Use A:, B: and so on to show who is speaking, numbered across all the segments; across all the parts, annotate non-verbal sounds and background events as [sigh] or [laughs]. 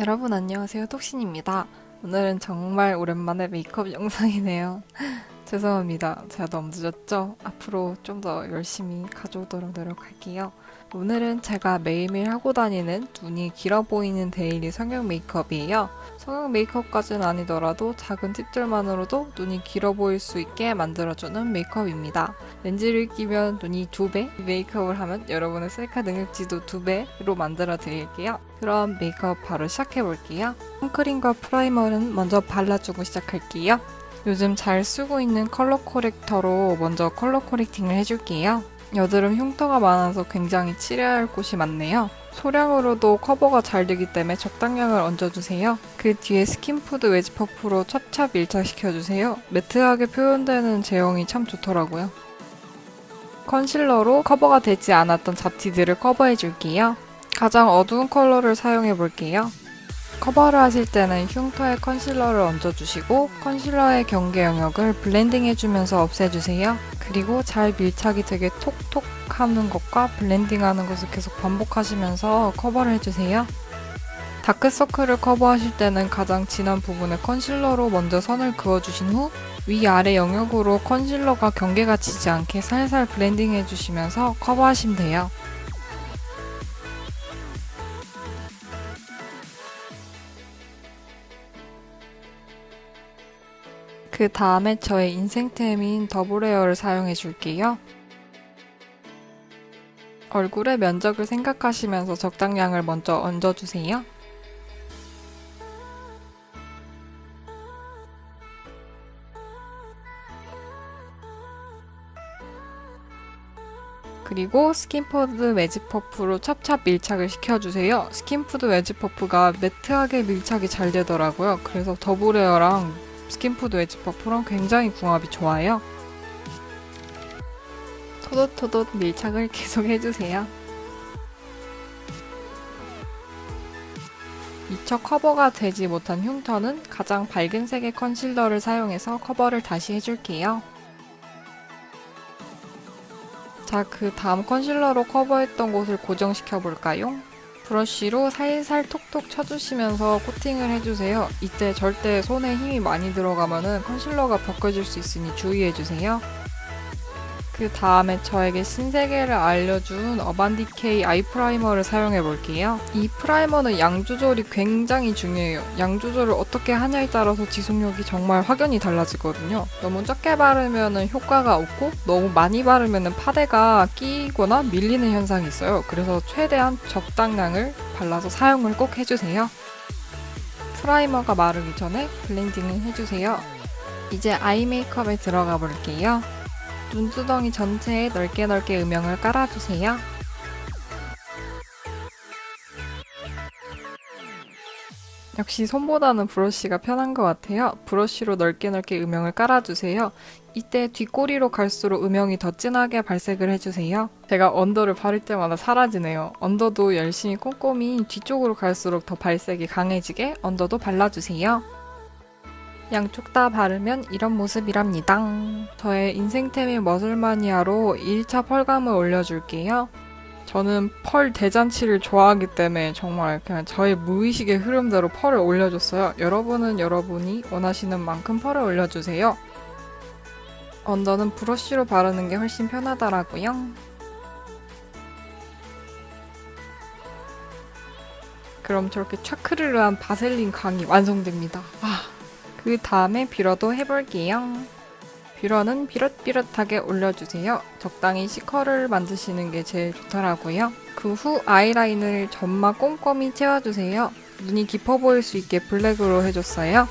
A: 여러분 안녕하세요. 톡신입니다. 오늘은 정말 오랜만에 메이크업 영상이네요. [laughs] 죄송합니다. 제가 너무 늦었죠? 앞으로 좀 더 열심히 가져오도록 노력할게요 오늘은 제가 매일매일 하고 다니는 눈이 길어 보이는 데일리 성형 메이크업이에요 성형 메이크업까지는 아니더라도 작은 팁들만으로도 눈이 길어 보일 수 있게 만들어주는 메이크업입니다 렌즈를 끼면 눈이 두 배, 메이크업을 하면 여러분의 셀카 능력치도 두 배로 만들어 드릴게요. 그럼 메이크업 바로 시작해 볼게요. 선크림과 프라이머는 먼저 발라주고 시작할게요. 요즘 잘 쓰고 있는 컬러 코렉터로 먼저 컬러 코렉팅을 해줄게요. 여드름 흉터가 많아서 굉장히 칠해야 할 곳이 많네요. 소량으로도 커버가 잘 되기 때문에 적당량을 얹어주세요. 그 뒤에 스킨푸드 웨지 퍼프로 찹찹 밀착시켜주세요. 매트하게 표현되는 제형이 참 좋더라고요. 컨실러로 커버가 되지 않았던 잡티들을 커버해줄게요. 가장 어두운 컬러를 사용해볼게요. 커버를 하실 때는 흉터에 컨실러를 얹어주시고 컨실러의 경계 영역을 블렌딩해주면서 없애주세요. 그리고 잘 밀착이 되게 톡톡 하는 것과 블렌딩 하는 것을 계속 반복하시면서 커버를 해주세요. 다크서클을 커버하실 때는 가장 진한 부분에 컨실러로 먼저 선을 그어주신 후 위아래 영역으로 컨실러가 경계가 지지 않게 살살 블렌딩 해주시면서 커버하시면 돼요. 그 다음에 저의 인생템인 더블헤어를 사용해 줄게요. 얼굴의 면적을 생각하시면서 적당량을 먼저 얹어주세요. 그리고 스킨푸드 웨지 퍼프로 찹찹 밀착을 시켜주세요. 스킨푸드 웨지 퍼프가 매트하게 밀착이 잘 되더라고요. 그래서 더블헤어랑 스킨푸드 웨지 퍼프랑 굉장히 궁합이 좋아요. 토도토도 밀착을 계속 해주세요. 미처 커버가 되지 못한 흉터는 가장 밝은 색의 컨실러를 사용해서 커버를 다시 해줄게요. 자, 그 다음 컨실러로 커버했던 곳을 고정시켜 볼까요? 브러쉬로 살살 톡톡 쳐주시면서 코팅을 해주세요. 이때 절대 손에 힘이 많이 들어가면은 컨실러가 벗겨질 수 있으니 주의해주세요. 그 다음에 저에게 신세계를 알려준 어반디케이 아이 프라이머를 사용해 볼게요. 이 프라이머는 양 조절이 굉장히 중요해요. 양 조절을 어떻게 하냐에 따라서 지속력이 정말 확연히 달라지거든요. 너무 적게 바르면 효과가 없고 너무 많이 바르면 파데가 끼거나 밀리는 현상이 있어요. 그래서 최대한 적당량을 발라서 사용을 꼭 해주세요. 프라이머가 마르기 전에 블렌딩을 해주세요. 이제 아이 메이크업에 들어가 볼게요. 눈두덩이 전체에 넓게 넓게 음영을 깔아주세요. 역시 손보다는 브러쉬가 편한 것 같아요. 브러쉬로 넓게 넓게 음영을 깔아주세요. 이때 뒷꼬리로 갈수록 음영이 더 진하게 발색을 해주세요. 제가 언더를 바를 때마다 사라지네요. 언더도 열심히 꼼꼼히 뒤쪽으로 갈수록 더 발색이 강해지게 언더도 발라주세요. 양쪽 다 바르면 이런 모습이랍니다. 저의 인생템인 머슬마니아로 1차 펄감을 올려줄게요. 저는 펄 대잔치를 좋아하기 때문에 정말 그냥 저의 무의식의 흐름대로 펄을 올려줬어요. 여러분은 여러분이 원하시는 만큼 펄을 올려주세요. 언더는 브러쉬로 바르는 게 훨씬 편하더라고요. 그럼 저렇게 차크르르한 바셀린 강이 완성됩니다. 아. 그 다음에 뷰러도 해볼게요. 뷰러는 비럿비럿하게 올려주세요. 적당히 시커를 만드시는 게 제일 좋더라고요. 그 후 아이라인을 점막 꼼꼼히 채워주세요. 눈이 깊어 보일 수 있게 블랙으로 해줬어요.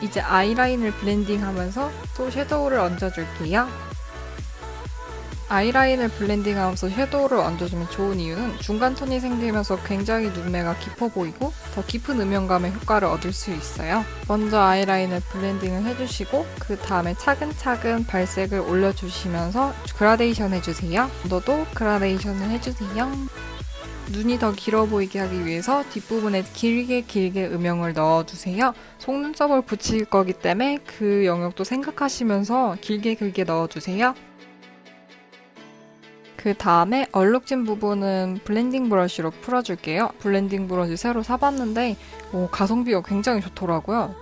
A: 이제 아이라인을 블렌딩하면서 또 섀도우를 얹어줄게요. 아이라인을 블렌딩하면서 섀도우를 얹어주면 좋은 이유는 중간 톤이 생기면서 굉장히 눈매가 깊어 보이고 더 깊은 음영감의 효과를 얻을 수 있어요. 먼저 아이라인을 블렌딩을 해주시고 그 다음에 차근차근 발색을 올려주시면서 그라데이션 해주세요. 너도 그라데이션을 해주세요. 눈이 더 길어 보이게 하기 위해서 뒷부분에 길게 길게 음영을 넣어주세요. 속눈썹을 붙일 거기 때문에 그 영역도 생각하시면서 길게 길게 넣어주세요. 그 다음에 얼룩진 부분은 블렌딩 브러쉬로 풀어줄게요. 블렌딩 브러쉬 새로 사봤는데 오, 가성비가 굉장히 좋더라고요.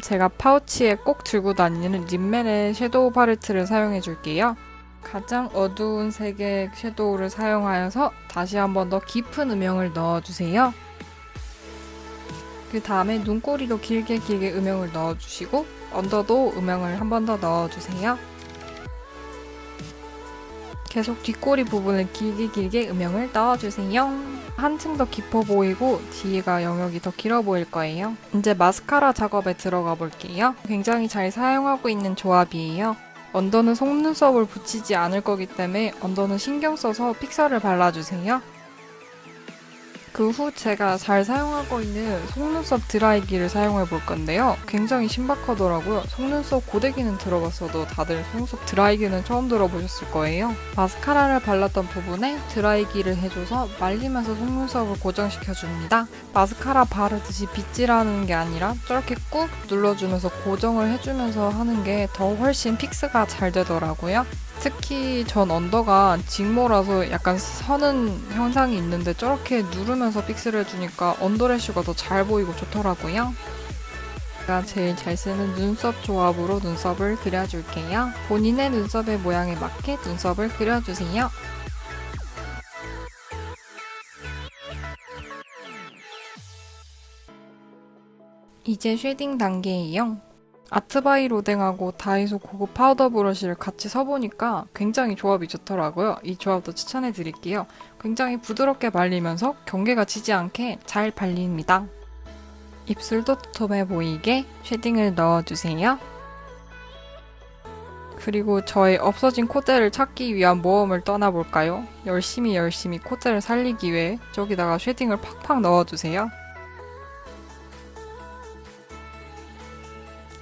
A: 제가 파우치에 꼭 들고 다니는 립멜의 섀도우 팔레트를 사용해 줄게요. 가장 어두운 색의 섀도우를 사용하여서 다시 한번 더 깊은 음영을 넣어주세요. 그 다음에 눈꼬리도 길게 길게 음영을 넣어주시고 언더도 음영을 한 번 더 넣어주세요. 계속 뒷꼬리 부분을 길게 길게 음영을 넣어주세요. 한층 더 깊어 보이고 뒤가 영역이 더 길어 보일 거예요. 이제 마스카라 작업에 들어가 볼게요. 굉장히 잘 사용하고 있는 조합이에요. 언더는 속눈썹을 붙이지 않을 거기 때문에 언더는 신경 써서 픽서를 발라주세요. 그 후 제가 잘 사용하고 있는 속눈썹 드라이기를 사용해 볼 건데요. 굉장히 신박하더라고요. 속눈썹 고데기는 들어봤어도 다들 속눈썹 드라이기는 처음 들어보셨을 거예요. 마스카라를 발랐던 부분에 드라이기를 해줘서 말리면서 속눈썹을 고정시켜줍니다. 마스카라 바르듯이 빗질하는 게 아니라 저렇게 꾹 눌러주면서 고정을 해주면서 하는 게 더 훨씬 픽스가 잘 되더라고요. 특히 전 언더가 직모라서 약간 서는 현상이 있는데 저렇게 누르면서 픽스를 해주니까 언더래쉬가 더 잘 보이고 좋더라고요. 제가 제일 잘 쓰는 눈썹 조합으로 눈썹을 그려줄게요. 본인의 눈썹의 모양에 맞게 눈썹을 그려주세요. 이제 쉐딩 단계예요. 아트바이 로댕하고 다이소 고급 파우더 브러쉬를 같이 써보니까 굉장히 조합이 좋더라고요. 이 조합도 추천해 드릴게요. 굉장히 부드럽게 발리면서 경계가 지지 않게 잘 발립니다. 입술도 도톰해 보이게 쉐딩을 넣어주세요. 그리고 저의 없어진 콧대를 찾기 위한 모험을 떠나볼까요? 열심히 열심히 콧대를 살리기 위해 저기다가 쉐딩을 팍팍 넣어주세요.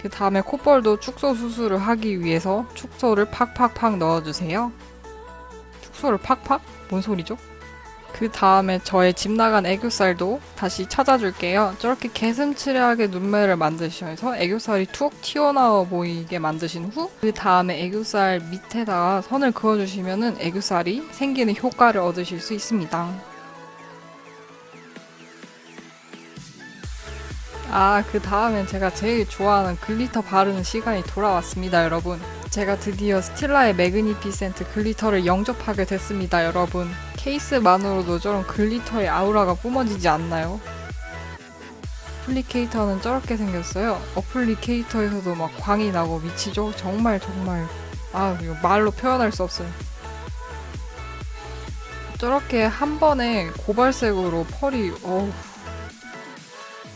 A: 그 다음에 콧볼도 축소 수술을 하기 위해서 축소를 팍팍팍 넣어주세요. 축소를 팍팍? 뭔 소리죠? 그 다음에 저의 집 나간 애교살도 다시 찾아줄게요. 저렇게 개슴츠레하게 눈매를 만드셔서 애교살이 툭 튀어나와 보이게 만드신 후 그 다음에 애교살 밑에다가 선을 그어주시면 애교살이 생기는 효과를 얻으실 수 있습니다. 아, 그 다음엔 제가 제일 좋아하는 글리터 바르는 시간이 돌아왔습니다, 여러분. 제가 드디어 스틸라의 매그니피센트 글리터를 영접하게 됐습니다, 여러분. 케이스만으로도 저런 글리터의 아우라가 뿜어지지 않나요? 어플리케이터는 저렇게 생겼어요. 어플리케이터에서도 막 광이 나고 미치죠? 정말 정말 아 이거 말로 표현할 수 없어요. 저렇게 한 번에 고발색으로 펄이 어우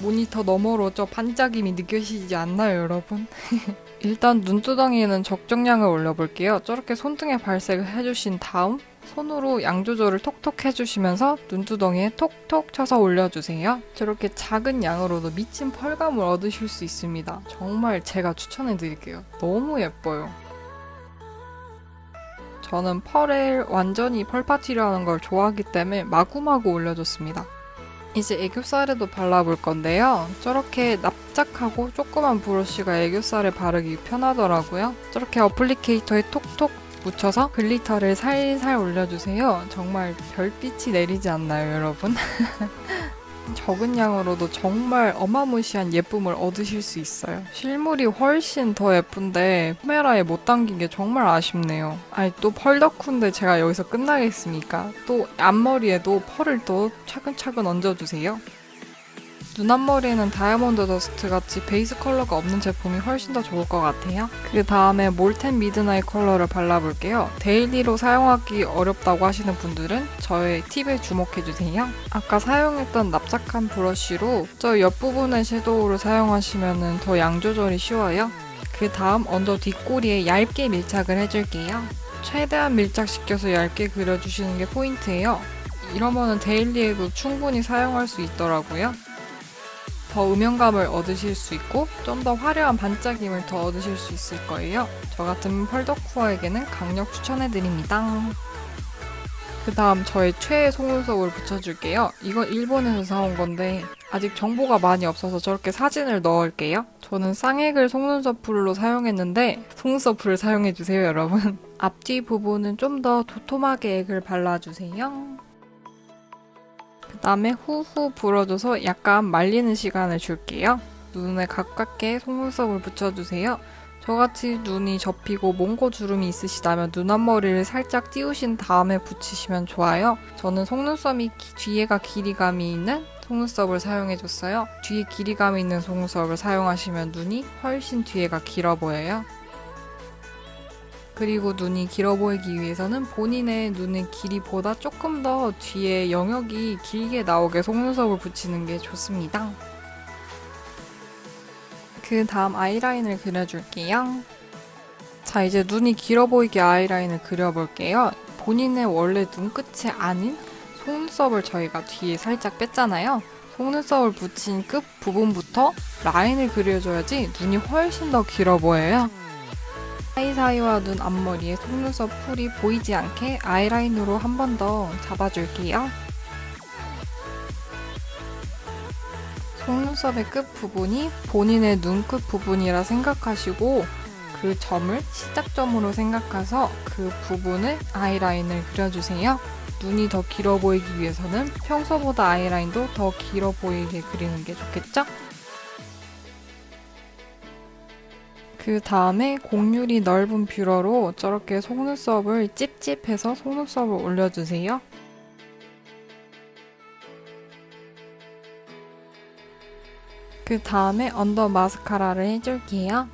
A: 모니터 너머로 저 반짝임이 느껴지지 않나요, 여러분? [laughs] 일단 눈두덩이에는 적정량을 올려볼게요. 저렇게 손등에 발색을 해주신 다음 손으로 양 조절을 톡톡 해주시면서 눈두덩이에 톡톡 쳐서 올려주세요. 저렇게 작은 양으로도 미친 펄감을 얻으실 수 있습니다. 정말 제가 추천해드릴게요. 너무 예뻐요. 저는 펄을 완전히 펄파티를 하는 걸 좋아하기 때문에 마구마구 올려줬습니다. 이제 애교살에도 발라볼 건데요. 저렇게 납작하고 조그만 브러쉬가 애교살에 바르기 편하더라고요. 저렇게 어플리케이터에 톡톡 묻혀서 글리터를 살살 올려주세요. 정말 별빛이 내리지 않나요, 여러분? [laughs] 적은 양으로도 정말 어마무시한 예쁨을 얻으실 수 있어요. 실물이 훨씬 더 예쁜데 카메라에 못 담긴 게 정말 아쉽네요. 아니 또 펄덕후인데 제가 여기서 끝나겠습니까? 또 앞머리에도 펄을 또 차근차근 얹어주세요. 눈 앞머리에는 다이아몬드 더스트 같이 베이스 컬러가 없는 제품이 훨씬 더 좋을 것 같아요. 그 다음에 몰텐 미드나잇 컬러를 발라볼게요. 데일리로 사용하기 어렵다고 하시는 분들은 저의 팁에 주목해주세요. 아까 사용했던 납작한 브러쉬로 저 옆부분의 섀도우를 사용하시면 더 양 조절이 쉬워요. 그 다음 언더 뒷꼬리에 얇게 밀착을 해줄게요. 최대한 밀착시켜서 얇게 그려주시는 게 포인트예요. 이러면 데일리에도 충분히 사용할 수 있더라고요. 더 음영감을 얻으실 수 있고 좀 더 화려한 반짝임을 더 얻으실 수 있을 거예요. 저 같은 펄덕후어에게는 강력 추천해드립니다. 그 다음 저의 최애 속눈썹을 붙여줄게요. 이건 일본에서 사온 건데 아직 정보가 많이 없어서 저렇게 사진을 넣을게요. 저는 쌍액을 속눈썹 풀로 사용했는데 속눈썹 풀을 사용해주세요 여러분. [laughs] 앞뒤 부분은 좀 더 도톰하게 액을 발라주세요. 그 다음에 후후 불어줘서 약간 말리는 시간을 줄게요. 눈에 가깝게 속눈썹을 붙여주세요. 저같이 눈이 접히고 몽고 주름이 있으시다면 눈 앞머리를 살짝 띄우신 다음에 붙이시면 좋아요. 저는 속눈썹이 기- 뒤에가 길이감이 있는 속눈썹을 사용해줬어요. 뒤에 길이감이 있는 속눈썹을 사용하시면 눈이 훨씬 뒤에가 길어 보여요. 그리고 눈이 길어 보이기 위해서는 본인의 눈의 길이보다 조금 더 뒤에 영역이 길게 나오게 속눈썹을 붙이는 게 좋습니다. 그 다음 아이라인을 그려줄게요. 자, 이제 눈이 길어 보이게 아이라인을 그려볼게요. 본인의 원래 눈끝이 아닌 속눈썹을 저희가 뒤에 살짝 뺐잖아요. 속눈썹을 붙인 끝 부분부터 라인을 그려줘야지 눈이 훨씬 더 길어 보여요. 사이사이와 눈 앞머리에 속눈썹 풀이 보이지 않게 아이라인으로 한 번 더 잡아줄게요. 속눈썹의 끝 부분이 본인의 눈끝 부분이라 생각하시고 그 점을 시작점으로 생각해서 그 부분을 아이라인을 그려주세요. 눈이 더 길어 보이기 위해서는 평소보다 아이라인도 더 길어 보이게 그리는 게 좋겠죠? 그 다음에 곡률이 넓은 뷰러로 저렇게 속눈썹을 찝찝해서 속눈썹을 올려주세요. 그 다음에 언더 마스카라를 해줄게요.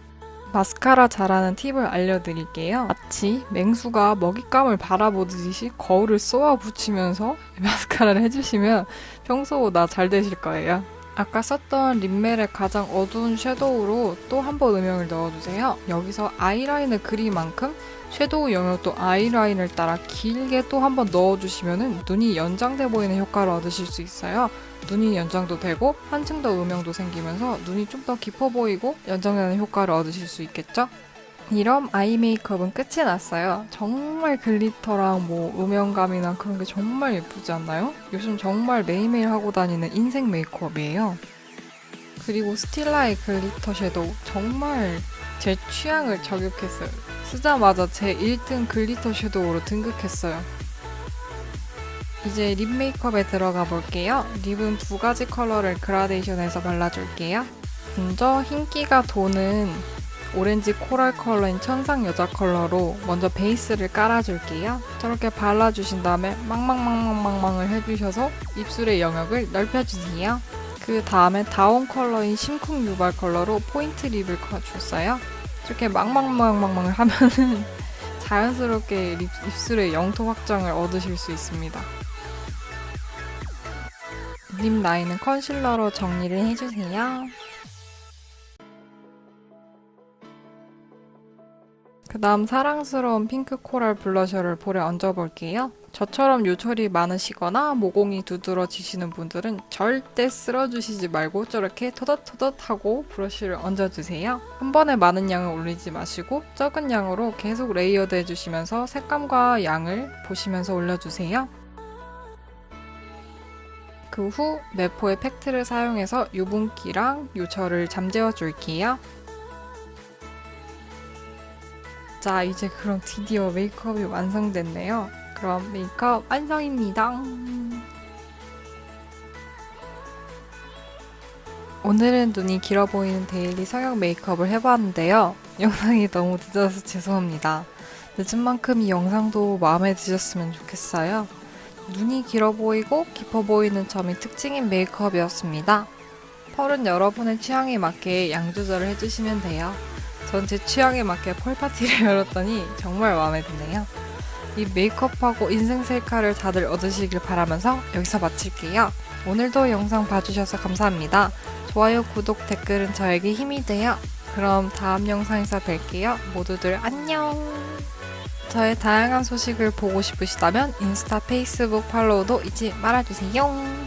A: 마스카라 잘하는 팁을 알려드릴게요. 마치 맹수가 먹잇감을 바라보듯이 거울을 쏘아 붙이면서 [laughs] 마스카라를 해주시면 평소 보다 잘 되실 거예요. 아까 썼던 립멜의 가장 어두운 섀도우로 또 한 번 음영을 넣어주세요. 여기서 아이라인을 그릴 만큼 섀도우 영역도 아이라인을 따라 길게 또 한 번 넣어주시면 눈이 연장돼 보이는 효과를 얻으실 수 있어요. 눈이 연장도 되고 한층 더 음영도 생기면서 눈이 좀 더 깊어 보이고 연장되는 효과를 얻으실 수 있겠죠? 이런 아이 메이크업은 끝이 났어요. 정말 글리터랑 뭐 음영감이나 그런 게 정말 예쁘지 않나요? 요즘 정말 매일매일 하고 다니는 인생 메이크업이에요. 그리고 스틸라의 글리터 섀도우 정말 제 취향을 저격했어요. 쓰자마자 제 1등 글리터 섀도우로 등극했어요. 이제 립 메이크업에 들어가 볼게요. 립은 두 가지 컬러를 그라데이션해서 발라줄게요. 먼저 흰기가 도는 오렌지 코랄 컬러인 천상 여자 컬러로 먼저 베이스를 깔아줄게요. 저렇게 발라주신 다음에 망망망망망망을 해주셔서 입술의 영역을 넓혀주세요. 그 다음에 다운 컬러인 심쿵 유발 컬러로 포인트 립을 줬어요. 이렇게 망망망망망을 하면은 [laughs] 자연스럽게 립, 입술의 영토 확장을 얻으실 수 있습니다. 립 라인은 컨실러로 정리를 해주세요. 그 다음 사랑스러운 핑크 코랄 블러셔를 볼에 얹어볼게요. 저처럼 요철이 많으시거나 모공이 두드러지시는 분들은 절대 쓸어주시지 말고 저렇게 터덕터덕하고 브러쉬를 얹어주세요. 한 번에 많은 양을 올리지 마시고 적은 양으로 계속 레이어드 해주시면서 색감과 양을 보시면서 올려주세요. 그후 메포의 팩트를 사용해서 유분기랑 요철을 잠재워 줄게요. 자, 이제 그럼 드디어 메이크업이 완성됐네요. 그럼 메이크업 완성입니다. 오늘은 눈이 길어 보이는 데일리 성형 메이크업을 해봤는데요. [laughs] 영상이 너무 늦어서 죄송합니다. 늦은 만큼 이 영상도 마음에 드셨으면 좋겠어요. 눈이 길어 보이고 깊어 보이는 점이 특징인 메이크업이었습니다. 펄은 여러분의 취향에 맞게 양 조절을 해주시면 돼요. 전 제 취향에 맞게 펄 파티를 [laughs] 열었더니 정말 마음에 드네요. 이 메이크업하고 인생 셀카를 다들 얻으시길 바라면서 여기서 마칠게요. 오늘도 영상 봐주셔서 감사합니다. 좋아요, 구독, 댓글은 저에게 힘이 돼요. 그럼 다음 영상에서 뵐게요. 모두들 안녕! 저의 다양한 소식을 보고 싶으시다면 인스타, 페이스북 팔로우도 잊지 말아주세요.